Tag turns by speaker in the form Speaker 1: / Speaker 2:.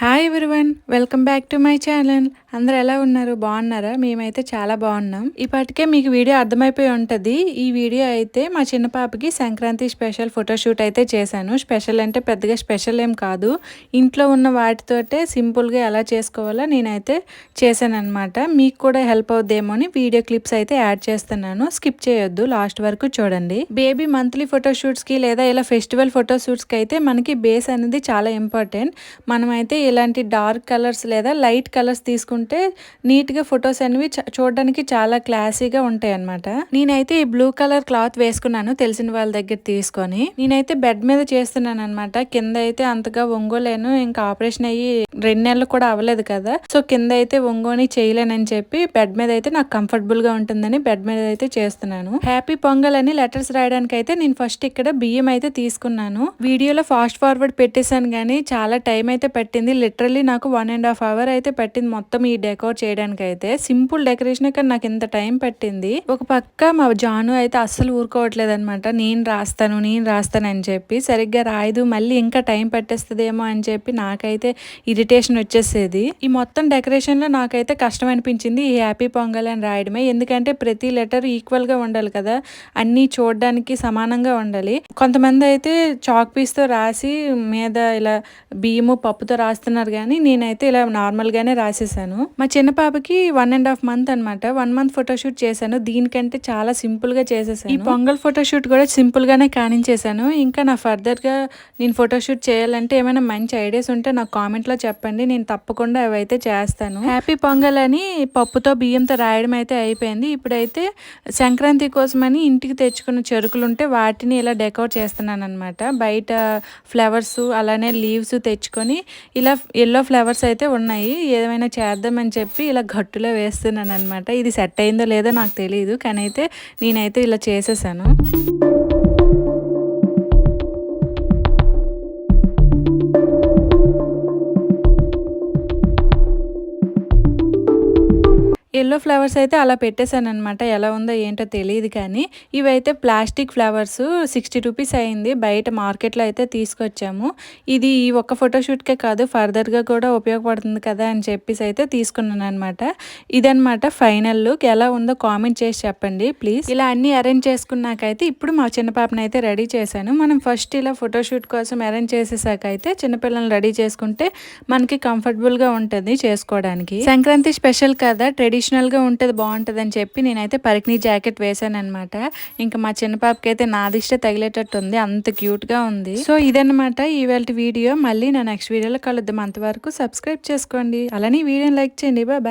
Speaker 1: Hi everyone welcome back to my channel అందరు ఎలా ఉన్నారు? బాగున్నారా? మేమైతే చాలా బాగున్నాం. ఇప్పటికే మీకు వీడియో అర్థమైపోయి ఉంటుంది. ఈ వీడియో అయితే మా చిన్న పాపకి సంక్రాంతి స్పెషల్ ఫోటోషూట్ అయితే చేశాను. స్పెషల్ అంటే పెద్దగా స్పెషల్ ఏం కాదు. ఇంట్లో ఉన్న వాటితోటే సింపుల్గా ఎలా చేసుకోవాలో నేనైతే చేశాను మీకు కూడా హెల్ప్ అవుద్దేమో అని వీడియో క్లిప్స్ అయితే యాడ్ చేస్తున్నాను. స్కిప్ చేయొద్దు లాస్ట్ వరకు చూడండి. బేబీ మంత్లీ ఫోటోషూట్స్కి లేదా ఇలా ఫెస్టివల్ ఫోటోషూట్స్కి అయితే మనకి బేస్ అనేది చాలా ఇంపార్టెంట్. మనమైతే ఇలాంటి డార్క్ కలర్స్ లేదా లైట్ కలర్స్ తీసుకుంటే నీట్గా ఫొటోస్ అనేవి చూడడానికి చాలా క్లాసీగా ఉంటాయి అనమాట నేనైతే ఈ బ్లూ కలర్ క్లాత్ వేసుకున్నాను తెలిసిన వాళ్ళ దగ్గర తీసుకొని. నేనైతే బెడ్ మీద చేస్తున్నాను అనమాట కింద అయితే అంతగా ఒంగోలేను. ఇంకా ఆపరేషన్ అయ్యి రెండు నెలలు కూడా అవ్వలేదు కదా. సో కింద అయితే ఒంగోని చేయలేనని చెప్పి బెడ్ మీద అయితే నాకు కంఫర్టబుల్గా ఉంటుందని బెడ్ మీద అయితే చేస్తున్నాను. హ్యాపీ పొంగల్ అని లెటర్స్ రాయడానికి అయితే నేను ఫస్ట్ ఇక్కడ బియ్యం అయితే తీసుకున్నాను. వీడియోలో ఫాస్ట్ ఫార్వర్డ్ పెట్టేశాను కానీ చాలా టైం అయితే పట్టింది. లిటరల్లీ నాకు వన్ అండ్ హాఫ్ అవర్ అయితే పట్టింది మొత్తం ఈ డెకోర్ చేయడానికి అయితే సింపుల్ డెకరేషన్ కానీ నాకు ఇంత టైం పట్టింది. ఒక పక్క మా జాను అయితే అస్సలు ఊరుకోవట్లేదు అనమాట నేను రాస్తాను నేను రాస్తాను అని చెప్పి సరిగ్గా రాయదు మళ్ళీ ఇంకా టైం పట్టేస్తుందేమో అని చెప్పి నాకైతే ఇరిటేషన్ వచ్చేసేది. ఈ మొత్తం డెకరేషన్లో నాకైతే కష్టం అనిపించింది ఈ హ్యాపీ పొంగల్ అని రాయడమే. ఎందుకంటే ప్రతి లెటర్ ఈక్వల్గా ఉండాలి కదా. అన్ని చూడడానికి సమానంగా ఉండాలి. కొంతమంది అయితే చాక్ పీస్తో రాసి మీద ఇలా బియ్యము పప్పుతో రాస్తే రాస్తున్నారు కానీ నేనైతే ఇలా నార్మల్గానే రాసేసాను. మా చిన్న పాపకి వన్ అండ్ హాఫ్ మంత్ అనమాట వన్ మంత్ ఫోటోషూట్ చేశాను. దీనికంటే చాలా సింపుల్గా చేసేసాను. ఈ పొంగల్ ఫోటోషూట్ కూడా సింపుల్గానే కానించేశాను. ఇంకా నా ఫర్దర్గా నేను ఫోటోషూట్ చేయాలంటే ఏమైనా మంచి ఐడియాస్ ఉంటే నాకు కామెంట్లో చెప్పండి. నేను తప్పకుండా అవైతే చేస్తాను. హ్యాపీ పొంగల్ అని పప్పుతో బియ్యంతో రాయడం అయితే అయిపోయింది. ఇప్పుడైతే సంక్రాంతి కోసమని ఇంటికి తెచ్చుకున్న చెరుకులు ఉంటే వాటిని ఇలా డెకోర్ చేస్తున్నాను అనమాట బయట ఫ్లవర్స్ అలానే లీవ్స్ తెచ్చుకొని ఇలా ఎల్లో ఫ్లవర్స్ అయితే ఉన్నాయి. ఏమైనా చేద్దామని చెప్పి ఇలా గట్టులో వేస్తున్నాను అనమాట ఇది సెట్ అయిందో లేదో నాకు తెలియదు కానీ అయితే నేనైతే ఇలా చేసేసాను. ఎల్లో ఫ్లవర్స్ అయితే అలా పెట్టేశాను అనమాట ఎలా ఉందో ఏంటో తెలియదు కానీ ఇవైతే ప్లాస్టిక్ ఫ్లవర్స్ సిక్స్టీ రూపీస్ అయింది. బయట మార్కెట్లో అయితే తీసుకొచ్చాము. ఇది ఈ ఒక్క ఫోటోషూట్కే కాదు ఫర్దర్గా కూడా ఉపయోగపడుతుంది కదా అని చెప్పేసి అయితే తీసుకున్నాను అనమాట ఇదనమాట ఫైనల్ లుక్. ఎలా ఉందో కామెంట్ చేసి చెప్పండి ప్లీజ్. ఇలా అన్ని అరేంజ్ చేసుకున్నాకైతే ఇప్పుడు మా చిన్న పాపని అయితే రెడీ చేశాను. మనం ఫస్ట్ ఇలా ఫోటోషూట్ కోసం అరేంజ్ చేసేసాక అయితే చిన్నపిల్లల్ని రెడీ చేసుకుంటే మనకి కంఫర్టబుల్గా ఉంటుంది చేసుకోవడానికి. సంక్రాంతి స్పెషల్ కదా ట్రెడిషన్ ట్రెడిషనల్గా ఉంటుంది బాగుంటుంది అని చెప్పి నేనైతే పరికినీ జాకెట్ వేసాను అనమాట ఇంకా మా చిన్న పాపకి అయితే నాదిష్ట తగిలేటట్టు ఉంది అంత క్యూట్గా ఉంది. సో ఇదనమాట ఈవేళ వీడియో. మళ్ళీ నా నెక్స్ట్ వీడియోలో కలుద్దాం. అంతవరకు సబ్స్క్రైబ్ చేసుకోండి. అలానే వీడియోని లైక్ చేయండి. బాయ్.